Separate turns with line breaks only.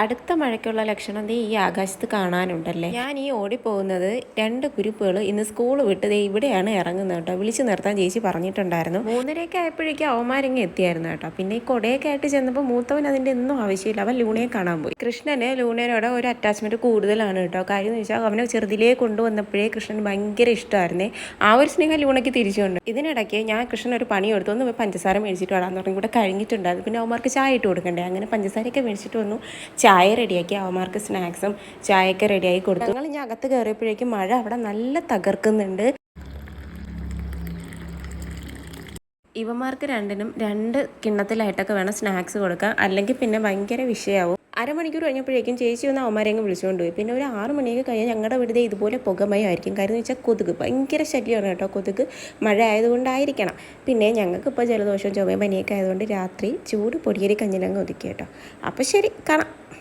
അടുത്ത മഴയ്ക്കുള്ള ലക്ഷണം ദേ ഈ ആകാശത്ത് കാണാനുണ്ടല്ലേ? ഞാൻ ഈ ഓടിപ്പോകുന്നത് രണ്ട് കുരുപ്പുകൾ ഇന്ന് സ്കൂൾ വിട്ട് ദേ ഇവിടെയാണ് ഇറങ്ങുന്നത് കേട്ടോ. വിളിച്ചു നിർത്താൻ ചേച്ചി പറഞ്ഞിട്ടുണ്ടായിരുന്നു. മൂന്നരയൊക്കെ ആയപ്പോഴേക്കും അവന്മാരിങ്ങ് എത്തിയായിരുന്നു കേട്ടോ. പിന്നെ ഈ കൊടയൊക്കെ ആയിട്ട് ചെന്നപ്പോൾ മൂത്തവൻ അതിന്റെ ഒന്നും ആവശ്യമില്ല. അവൻ ലൂണയെ കാണാൻ പോയി. കൃഷ്ണന് ലൂണയോടെ ഒരു അറ്റാച്ച്മെന്റ് കൂടുതലാണ് കേട്ടോ. കാര്യം എന്ന് വെച്ചാൽ അവനെ ചെറുതിലേ കൊണ്ടുവന്നപ്പോഴേ കൃഷ്ണന് ഭയങ്കര ഇഷ്ടമായിരുന്നേ. ആ ഒരു സ്നേഹം ലൂണയ്ക്ക് തിരിച്ചുകൊണ്ട്. ഇതിനിടയ്ക്ക് ഞാൻ കൃഷ്ണൻ ഒരു പണി എടുത്തു ഒന്ന് പഞ്ചസാര മേടിച്ചിട്ട് വരാൻ പറഞ്ഞിട്ട് ഇവിടെ കഴിഞ്ഞിട്ടുണ്ടായിരുന്നു. പിന്നെ അവന്മാർക്ക് ചായ ഇട്ട് കൊടുക്കണ്ടേ? അങ്ങനെ പഞ്ചസാരയൊക്കെ മേടിച്ചിട്ട് വന്നു. ചായ റെഡിയാക്കി അവന്മാർക്ക് സ്നാക്സും ചായയൊക്കെ റെഡിയാക്കി കൊടുത്തു. ഞങ്ങൾ ഞാൻ അകത്ത് കയറിയപ്പോഴേക്കും മഴ അവിടെ നല്ല തകർക്കുന്നുണ്ട്. ഇവന്മാർക്ക് രണ്ടിനും രണ്ട് കിണ്ണത്തിലായിട്ടൊക്കെ വേണം സ്നാക്സ് കൊടുക്കാൻ. അല്ലെങ്കിൽ പിന്നെ ഭയങ്കര വിഷയമാവും അരമണിക്കൂർ കഴിഞ്ഞപ്പോഴേക്കും ചേച്ചി ഒന്ന് അവന്മാരെങ്ങ് വിളിച്ചുകൊണ്ട് പോയി. പിന്നെ ഒരു ആറ് മണിയൊക്കെ കഴിഞ്ഞാൽ ഞങ്ങളുടെ വീട് ഇതുപോലെ പുകമയമായിരിക്കും കാര്യം എന്ന് വെച്ചാൽ കൊതുക്. ഭയങ്കര ശല്യമാണ് കേട്ടോ കൊതുക്. മഴ ആയതുകൊണ്ടായിരിക്കണം. പിന്നെ ഞങ്ങൾക്ക് ഇപ്പോൾ ജലദോഷവും ചുമയും പനിയൊക്കെ ആയതുകൊണ്ട് രാത്രി ചൂട് പൊടിയരി കഞ്ഞിലങ്ങ് ഒതുക്കി കേട്ടോ. അപ്പോൾ ശരി കാണാം.